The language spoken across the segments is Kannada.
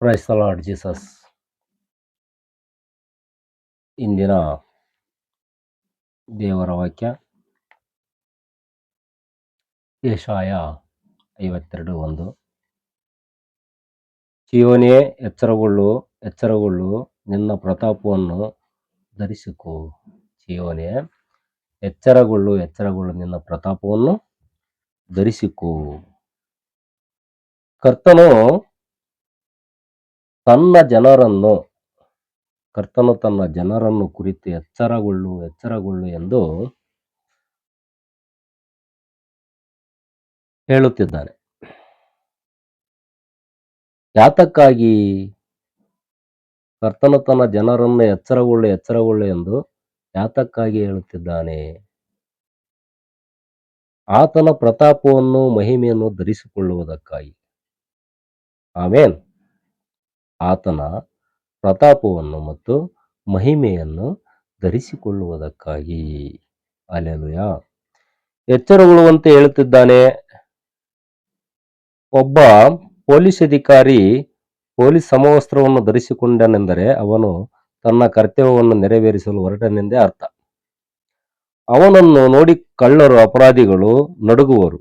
ಪ್ರೈಸ್ ಲಾರ್ಡ್ ಜೀಸಸ್ ಇಂದಿನ ದೇವರ ವಾಕ್ಯ ಯಶಾಯ ಐವತ್ತೆರಡು ಒಂದು. ಜೀವನೇ ಎಚ್ಚರಗೊಳ್ಳು ಎಚ್ಚರಗೊಳ್ಳು, ನಿನ್ನ ಪ್ರತಾಪವನ್ನು ಧರಿಸಿಕೋ. ಜೀವನೇ ಎಚ್ಚರಗೊಳ್ಳು ಎಚ್ಚರಗೊಳ್ಳು, ನಿನ್ನ ಪ್ರತಾಪವನ್ನು ಧರಿಸಿಕೋ. ಕರ್ತನು ತನ್ನ ಜನರನ್ನು, ಕರ್ತನು ತನ್ನ ಜನರನ್ನು ಕುರಿತು ಎಚ್ಚರಗೊಳ್ಳು ಎಚ್ಚರಗೊಳ್ಳು ಎಂದು ಹೇಳುತ್ತಿದ್ದಾನೆ. ಯಾತಕ್ಕಾಗಿ? ಕರ್ತನು ತನ್ನ ಜನರನ್ನು ಎಚ್ಚರಗೊಳ್ಳು ಎಚ್ಚರಗೊಳ್ಳು ಎಂದು ಯಾತಕ್ಕಾಗಿ ಹೇಳುತ್ತಿದ್ದಾನೆ? ಆತನ ಪ್ರತಾಪವನ್ನು, ಮಹಿಮೆಯನ್ನು ಧರಿಸಿಕೊಳ್ಳುವುದಕ್ಕಾಗಿ. ಆಮೇನ್. ಆತನ ಪ್ರತಾಪವನ್ನು ಮತ್ತು ಮಹಿಮೆಯನ್ನು ಧರಿಸಿಕೊಳ್ಳುವುದಕ್ಕಾಗಿ. ಅಲೆಲುಯ ಎಚ್ಚರಗೊಳ್ಳುವಂತೆ ಹೇಳುತ್ತಿದ್ದಾನೆ. ಒಬ್ಬ ಪೊಲೀಸ್ ಅಧಿಕಾರಿ ಪೊಲೀಸ್ ಸಮವಸ್ತ್ರವನ್ನು ಧರಿಸಿಕೊಂಡನೆಂದರೆ ಅವನು ತನ್ನ ಕರ್ತವ್ಯವನ್ನು ನೆರವೇರಿಸಲು ಹೊರಟನೆಂದೇ ಅರ್ಥ. ಅವನನ್ನು ನೋಡಿ ಕಳ್ಳರು, ಅಪರಾಧಿಗಳು ನಡುಗುವರು.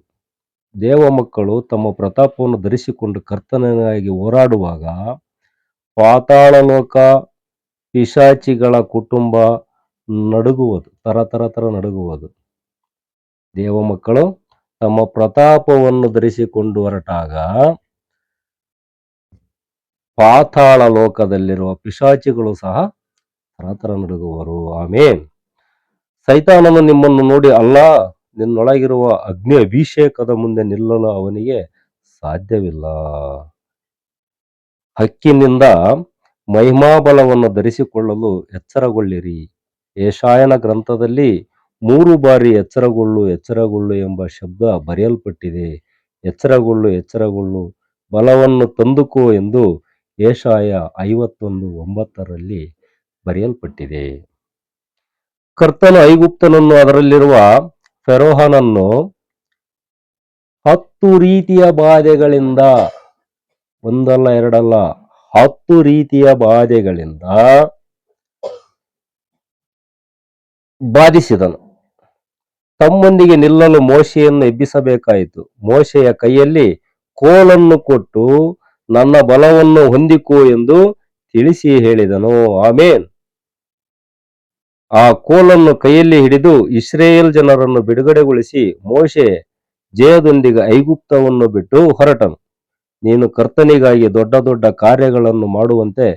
ದೇವ ಮಕ್ಕಳು ತಮ್ಮ ಪ್ರತಾಪವನ್ನು ಧರಿಸಿಕೊಂಡು ಕರ್ತನಾಗಿ ಹೋರಾಡುವಾಗ ಪಾತಾಳ ಲೋಕ, ಪಿಶಾಚಿಗಳ ಕುಟುಂಬ ನಡುಗುವುದು ತರ ತರ ತರ ನಡುಗುವುದು. ದೇವ ಮಕ್ಕಳು ತಮ್ಮ ಪ್ರತಾಪವನ್ನು ಧರಿಸಿಕೊಂಡು ಹೊರಟಾಗ ಪಾತಾಳ ಲೋಕದಲ್ಲಿರುವ ಪಿಶಾಚಿಗಳು ಸಹ ತರತರ ತರ ನಡುಗುವರು. ಆಮೇನ್. ಸೈತಾನನು ನಿಮ್ಮನ್ನು ನೋಡಿ, ಅಲ್ಲ, ನಿನ್ನೊಳಗಿರುವ ಅಗ್ನಿ ಅಭಿಷೇಕದ ಮುಂದೆ ನಿಲ್ಲಲು ಅವನಿಗೆ ಸಾಧ್ಯವಿಲ್ಲ. ಹಕ್ಕಿನಿಂದ ಮಹಿಮಾಬಲವನ್ನು ಧರಿಸಿಕೊಳ್ಳಲು ಎಚ್ಚರಗೊಳ್ಳಿರಿ. ಏಷಾಯನ ಗ್ರಂಥದಲ್ಲಿ ಮೂರು ಬಾರಿ ಎಚ್ಚರಗೊಳ್ಳು ಎಚ್ಚರಗೊಳ್ಳು ಎಂಬ ಶಬ್ದ ಬರೆಯಲ್ಪಟ್ಟಿದೆ. ಎಚ್ಚರಗೊಳ್ಳು ಎಚ್ಚರಗೊಳ್ಳು, ಬಲವನ್ನು ತಂದುಕೋ ಎಂದು ಏಷಾಯ ಐವತ್ತೊಂದು ಒಂಬತ್ತರಲ್ಲಿ ಬರೆಯಲ್ಪಟ್ಟಿದೆ. ಕರ್ತನು ಐಗುಪ್ತನನ್ನು ಅದರಲ್ಲಿರುವ ಫೆರೋಹನನ್ನು ಹತ್ತು ರೀತಿಯ ಬಾಧೆಗಳಿಂದ ಒಂದಲ್ಲ ಎರಡಲ್ಲ, ಹತ್ತು ರೀತಿಯ ಬಾಧೆಗಳಿಂದ ಬಾಧಿಸಿದನು. ತಮ್ಮೊಂದಿಗೆ ನಿಲ್ಲಲು ಮೋಶೆಯನ್ನು ಎಬ್ಬಿಸಬೇಕಾಯಿತು. ಮೋಶೆಯ ಕೈಯಲ್ಲಿ ಕೋಲನ್ನು ಕೊಟ್ಟು ನನ್ನ ಬಲವನ್ನು ಹೊಂದಿಕೋ ಎಂದು ತಿಳಿಸಿ ಹೇಳಿದನು. ಆಮೇನ್. ಆ ಕೋಲನ್ನು ಕೈಯಲ್ಲಿ ಹಿಡಿದು ಇಸ್ರೇಲ್ ಜನರನ್ನು ಬಿಡುಗಡೆಗೊಳಿಸಿ ಮೋಶೆ ಜಯದೊಂದಿಗೆ ಐಗುಪ್ತವನ್ನು ಬಿಟ್ಟು ಹೊರಟನು. ನೀನು ಕರ್ತನಿಗಾಗಿ ದೊಡ್ಡ ದೊಡ್ಡ ಕಾರ್ಯಗಳನ್ನು ಮಾಡುವಂತೆ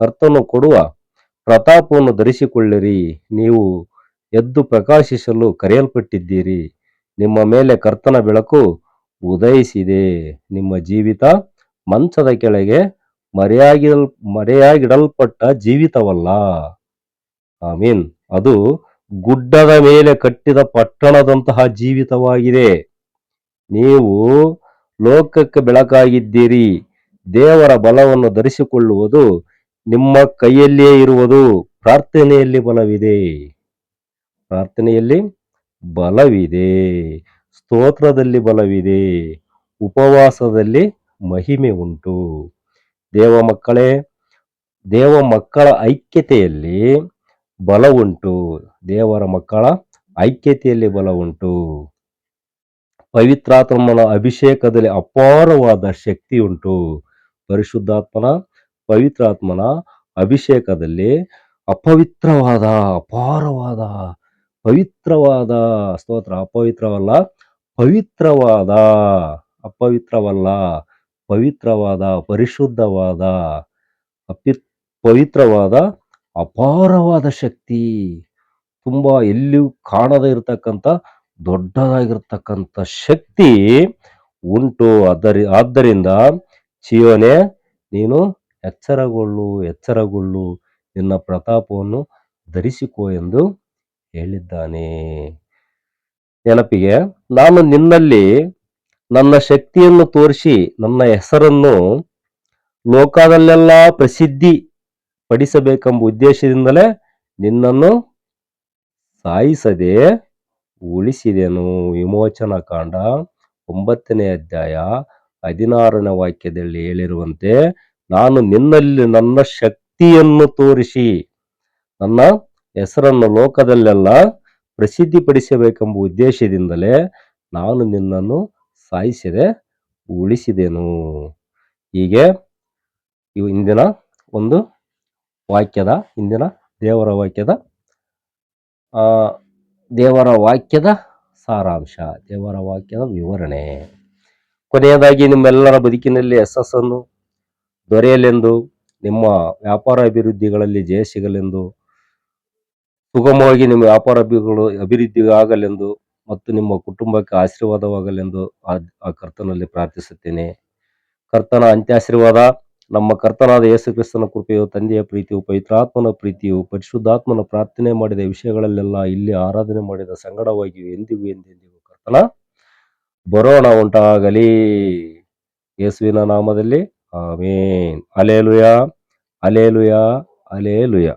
ಕರ್ತನು ಕೊಡುವ ಪ್ರತಾಪವನ್ನು ಧರಿಸಿಕೊಳ್ಳಿರಿ. ನೀವು ಎದ್ದು ಪ್ರಕಾಶಿಸಲು ಕರೆಯಲ್ಪಟ್ಟಿದ್ದೀರಿ. ನಿಮ್ಮ ಮೇಲೆ ಕರ್ತನ ಬೆಳಕು ಉದಯಿಸಿದೆ. ನಿಮ್ಮ ಜೀವಿತ ಮಂಚದ ಕೆಳಗೆ ಮರೆಯಾಗಿಲ್ ಮರೆಯಾಗಿಡಲ್ಪಟ್ಟ ಜೀವಿತವಲ್ಲ. ಐ ಮೀನ್ ಅದು ಗುಡ್ಡದ ಮೇಲೆ ಕಟ್ಟಿದ ಪಟ್ಟಣದಂತಹ ಜೀವಿತವಾಗಿದೆ. ನೀವು ಲೋಕಕ್ಕೆ ಬೆಳಕಾಗಿದ್ದೀರಿ. ದೇವರ ಬಲವನ್ನು ಧರಿಸಿಕೊಳ್ಳುವುದು ನಿಮ್ಮ ಕೈಯಲ್ಲಿಯೇ ಇರುವುದು. ಪ್ರಾರ್ಥನೆಯಲ್ಲಿ ಬಲವಿದೆ. ಪ್ರಾರ್ಥನೆಯಲ್ಲಿ ಬಲವಿದೆ. ಸ್ತೋತ್ರದಲ್ಲಿ ಬಲವಿದೆ. ಉಪವಾಸದಲ್ಲಿ ಮಹಿಮೆ ಉಂಟು. ದೇವ ಮಕ್ಕಳೇ, ದೇವ ಮಕ್ಕಳ ಐಕ್ಯತೆಯಲ್ಲಿ ಬಲ ಉಂಟು. ದೇವರ ಮಕ್ಕಳ ಐಕ್ಯತೆಯಲ್ಲಿ ಬಲ ಉಂಟು. ಪವಿತ್ರಾತ್ಮನ ಅಭಿಷೇಕದಲ್ಲಿ ಅಪಾರವಾದ ಶಕ್ತಿ ಉಂಟು ಪರಿಶುದ್ಧಾತ್ಮನ, ಪವಿತ್ರಾತ್ಮನ ಅಭಿಷೇಕದಲ್ಲಿ ಅಪವಿತ್ರವಾದ, ಅಪಾರವಾದ, ಪವಿತ್ರವಾದ, ಸ್ತೋತ್ರ, ಅಪವಿತ್ರವಲ್ಲ, ಪವಿತ್ರವಾದ ಅಪವಿತ್ರವಲ್ಲ, ಪವಿತ್ರವಾದ, ಪರಿಶುದ್ಧವಾದ, ಅಪಿ, ಪವಿತ್ರವಾದ, ಅಪಾರವಾದ ಶಕ್ತಿ. ತುಂಬ ಎಲ್ಲಿಯೂ ಕಾಣದೇ ಇರತಕ್ಕಂಥ ದೊಡ್ಡದಾಗಿರ್ತಕ್ಕಂಥ ಶಕ್ತಿ ಉಂಟು. ಅದರಿ, ಆದ್ದರಿಂದ ಚಿಯೋನೆ ನೀನು ಎಚ್ಚರಗೊಳ್ಳು ಎಚ್ಚರಗೊಳ್ಳು, ನಿನ್ನ ಪ್ರತಾಪವನ್ನು ಧರಿಸಿಕೋ ಎಂದು ಹೇಳಿದ್ದಾನೆ. ನೆನಪಿಗೆ, ನಾನು ನಿನ್ನಲ್ಲಿ ನನ್ನ ಶಕ್ತಿಯನ್ನು ತೋರಿಸಿ ನನ್ನ ಹೆಸರನ್ನು ಲೋಕದಲ್ಲೆಲ್ಲ ಪ್ರಸಿದ್ಧಿ ಪಡಿಸಬೇಕೆಂಬ ಉದ್ದೇಶದಿಂದಲೇ ನಿನ್ನನ್ನು ಸಾಯಿಸದೆ ಉಳಿಸಿದೆನು ವಿಮೋಚನ ಕಾಂಡ, ಒಂಬತ್ತನೇ ಅಧ್ಯಾಯ, ಹದಿನಾರನೇ ವಾಕ್ಯದಲ್ಲಿ ಹೇಳಿರುವಂತೆ, ನಾನು ನಿನ್ನಲ್ಲಿ ನನ್ನ ಶಕ್ತಿಯನ್ನು ತೋರಿಸಿ, ನನ್ನ ಹೆಸರನ್ನು ಲೋಕದಲ್ಲೆಲ್ಲ ಪ್ರಸಿದ್ಧಿಪಡಿಸಬೇಕೆಂಬ ಉದ್ದೇಶದಿಂದಲೇ ನಾನು ನಿನ್ನನ್ನು ಸಾಯಿಸಿದೆ ಉಳಿಸಿದೆನು. ಹೀಗೆ ಇವು ಇಂದಿನ ಒಂದು ವಾಕ್ಯದ, ಇಂದಿನ ದೇವರ ವಾಕ್ಯದ ದೇವರ ವಾಕ್ಯದ ಸಾರಾಂಶ, ದೇವರ ವಾಕ್ಯದ ವಿವರಣೆ. ಕೊನೆಯದಾಗಿ ನಿಮ್ಮೆಲ್ಲರ ಬದುಕಿನಲ್ಲಿ ಯಶಸ್ಸನ್ನು ದೊರೆಯಲೆಂದು, ನಿಮ್ಮ ವ್ಯಾಪಾರ ಅಭಿವೃದ್ಧಿಗಳಲ್ಲಿ ಜಯ ಸಿಗಲೆಂದು, ಸುಗಮವಾಗಿ ನಿಮ್ಮ ವ್ಯಾಪಾರ ಅಭಿಗಳು ಅಭಿವೃದ್ಧಿ ಆಗಲೆಂದು ಮತ್ತು ನಿಮ್ಮ ಕುಟುಂಬಕ್ಕೆ ಆಶೀರ್ವಾದವಾಗಲೆಂದು ಆ ಕರ್ತನಲ್ಲಿ ಪ್ರಾರ್ಥಿಸುತ್ತೇನೆ. ಕರ್ತನ ಅಂತ್ಯಾಶೀರ್ವಾದ ನಮ್ಮ ಕರ್ತನಾದ ಯೇಸು ಕ್ರಿಸ್ತನ ಕೃಪೆಯು, ತಂದೆಯ ಪ್ರೀತಿಯು, ಪವಿತ್ರಾತ್ಮನ ಪ್ರೀತಿಯು, ಪರಿಶುದ್ಧಾತ್ಮನ ಪ್ರಾರ್ಥನೆ ಮಾಡಿದ ವಿಷಯಗಳಲ್ಲೆಲ್ಲ ಇಲ್ಲಿ ಆರಾಧನೆ ಮಾಡಿದ ಸಂಗಡವಾಗಿಯೂ ಎಂದಿಗೂ ಎಂದೆಂದಿಗೂ ಕರ್ತನ ಬರೋಣ ಉಂಟಾಗಲಿ. ಯೇಸುವಿನ ನಾಮದಲ್ಲಿ, ಆಮೇನ್. ಅಲೇಲುಯ ಅಲೇಲುಯ ಅಲೇಲುಯ.